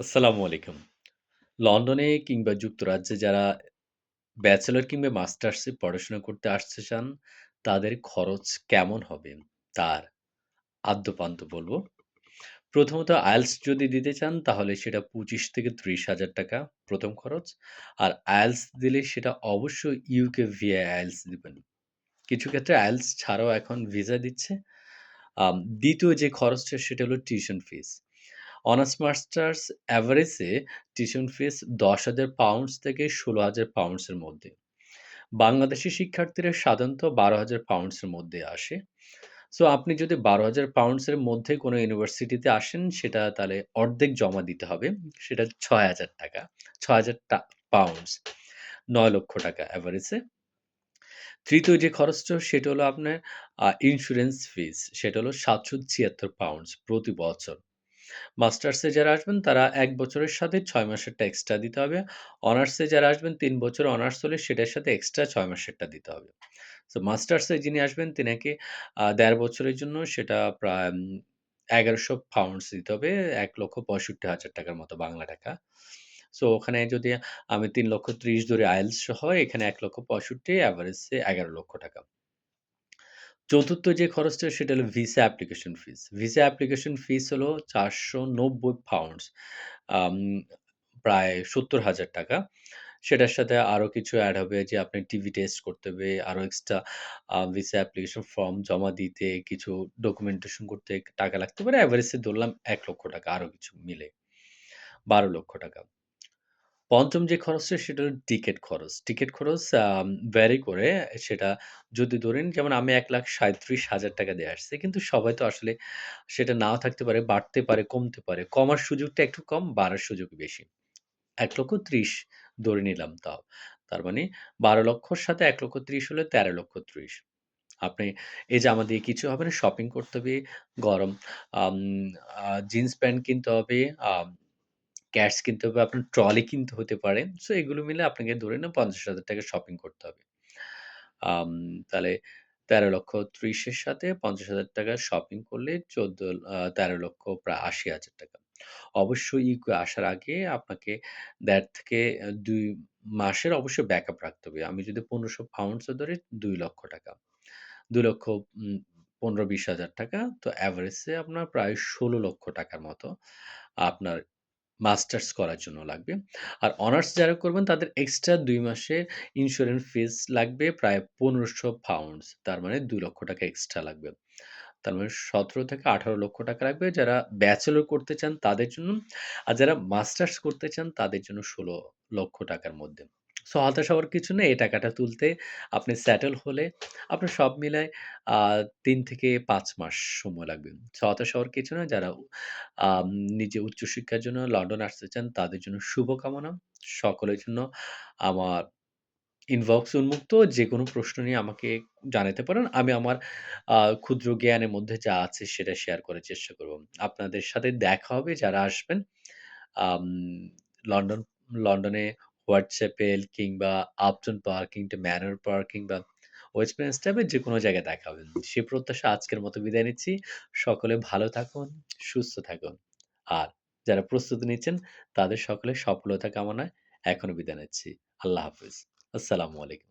আসসালামু আলাইকুম। লন্ডনে কিংবা যুক্তরাজ্যে যারা ব্যাচেলর কিংবা মাস্টার্সে পড়াশোনা করতে আসতে চান, তাদের খরচ কেমন হবে? তার আদ্যোপান্ত বলব প্রথমত আইএলটিএস যদি দিতে চান তাহলে সেটা ২৫ থেকে ৳৩০,০০০ ১ম খরচ। আর আইএলটিএস দিলে সেটা অবশ্যই ইউকে ভিআই আইএলটিএস দিবেন। কিছু ক্ষেত্রে আইএলটিএস ছাড়াও এখন ভিসা দিচ্ছে। দ্বিতীয় যে খরচটা সেটা হলো টিউশন ফিস। অনার্স মাস্টার্স অ্যাভারেজে টিউশন ফিস £১০,০০০ থেকে ষোলো হাজার পাউন্ডসের মধ্যে। বাংলাদেশি শিক্ষার্থীরা সাধারণত বারো হাজার পাউন্ডসের মধ্যে আসে। সো আপনি যদি বারো হাজার পাউন্ডসের মধ্যে কোনো ইউনিভার্সিটিতে আসেন সেটা তাহলে অর্ধেক জমা দিতে হবে। সেটা ৳৬,০০০ ৳৬,০০০ টা পাউন্ডস নয় লক্ষ টাকা অ্যাভারেজে তৃতীয় যে খরচটা সেটা হলো আপনার ইন্স্যুরেন্স ফিস। সেটা হলো £৭৭৬ প্রতি বছর। মাস্টার্সে যারা আসবেন তারা এক বছরের সাথে ছয় মাসেরটা এক্সট্রা দিতে হবে। অনার্সে যারা আসবেন তিন বছর অনার্স হলে সেটার সাথে এক্সট্রা ৬ মাসেরটা দিতে হবে। সো মাস্টার্সে যিনি আসবেন তিনাকে ১.৫ বছরের জন্য সেটা প্রায় উম £১,১০০ দিতে হবে। ৳১,৬৫,০০০ মতো বাংলা টাকা। সো ওখানে যদি আমি ৳৩,৩০,০০০ ধরি আইএলটিএস সহ এখানে ৳১,৬৫,০০০ এভারেজে ৳১১,০০,০০০ চতুর্থ যে খরচটা সেটা হলো visa application fees. Visa application fees হলো চারশো নব্বই পাউন্ডস প্রায় ৳৭০,০০০ সেটার সাথে আরও কিছু অ্যাড হবে যে আপনি টিভি টেস্ট করতে হবে, আরও এক্সট্রা ভিসা অ্যাপ্লিকেশন ফর্ম জমা দিতে, কিছু ডকুমেন্টেশন করতে টাকা লাগতে পারে। এভারেজে ধরলাম এক লক্ষ টাকা আরও কিছু মিলে ৳১২,০০,০০০ পঞ্চম যে খরচটা সেটা হলো টিকেট খরচ। টিকেট খরচ ভ্যারি করে সেটা যদি ধরেন যেমন আমি ৳১,৩৭,০০০ দিয়ে আসছি। কিন্তু সবাই তো আসলে সেটা নাও থাকতে পারে, বাড়তে পারে, কমতে পারে। কমার সুযোগটা একটু কম, বাড়ার সুযোগ বেশি। ৳১,৩০,০০০ ধরে নিলাম তাও। তার মানে ৳১২,০০,০০০ সাথে ৳১,৩০,০০০ হলে ৳১৩,৩০,০০০ আপনি এই জামা দিয়ে কিছু হবে না, শপিং করতে হবে, গরম জিন্স প্যান্ট কিনতে হবে, ক্যাটস কিনতে হবে, আপনার ট্রলি কিনতে হতে পারে। সো এগুলো মিলে আপনাকে ধরে না পঞ্চাশ হাজার টাকা শপিং করতে হবে। তাহলে তেরো লক্ষ ত্রিশের সাথে ৳৫০,০০০ শপিং করলে ১৪ আ ৳১৩,০০,০০০ প্রায় ৳৮০,০০০ অবশ্যই ইউকে আসার আগে আপনাকে ১.৫ থেকে দুই মাসের অবশ্যই ব্যাক আপ রাখতে হবে। আমি যদি পনেরোশো পাউন্ডসে ধরে দুই লক্ষ টাকা দুই লক্ষ পনেরো বিশ হাজার টাকা তো অ্যাভারেজে আপনার প্রায় ষোলো লক্ষ টাকার মতো আপনার মাস্টার্স করার জন্য লাগবে। আর অনার্স যারা করবেন, তাদের এক্সট্রা দুই মাসে ইন্স্যুরেন্স ফিজ লাগবে, প্রায় £১৫০০ তার মানে দুই লক্ষ টাকা এক্সট্রা লাগবে। তার মানে সতেরো থেকে আঠারো লক্ষ টাকা লাগবে যারা ব্যাচেলর করতে চান তাদের জন্য। আর যারা মাস্টার্স করতে চান তাদের জন্য ষোলো লক্ষ টাকার মধ্যে। সো হতাশ হওয়ার কিছু নেই। এই টাকাটা তুলতে আপনি সেটেল হলে আপনার সব মিলায় তিন থেকে পাঁচ মাস সময় লাগবে। সো হতাশ হওয়ার কিছু না। যারা নিজে উচ্চশিক্ষার জন্য লন্ডন আসতে চান, তাদের জন্য শুভকামনা। সকলের জন্য আমার ইনবক্স উন্মুক্ত। যে কোনো প্রশ্ন নিয়ে আমাকে জানাতে পারেন। আমি আমার ক্ষুদ্র জ্ঞানের মধ্যে যা আছে সেটা শেয়ার করার চেষ্টা করব। আপনাদের সাথে দেখা হবে, যারা আসবেন। লন্ডন লন্ডনে হোয়াইট চ্যাপেল কিংবা আপটন পার্ক কিংবা ম্যানর পার্ক কিংবা ওয়েস্টমিনস্টারে যেকোনো জায়গায় দেখা হবে। সে প্রত্যাশা আজকের মতো বিদায় নিচ্ছি। সকলে ভালো থাকুন, সুস্থ থাকুন। আর যারা প্রস্তুতি নিচ্ছেন তাদের সকলে সফলতা কামনায় এখনও বিদায় নিচ্ছি। আল্লাহ হাফিজ আসসালামু আলাইকুম।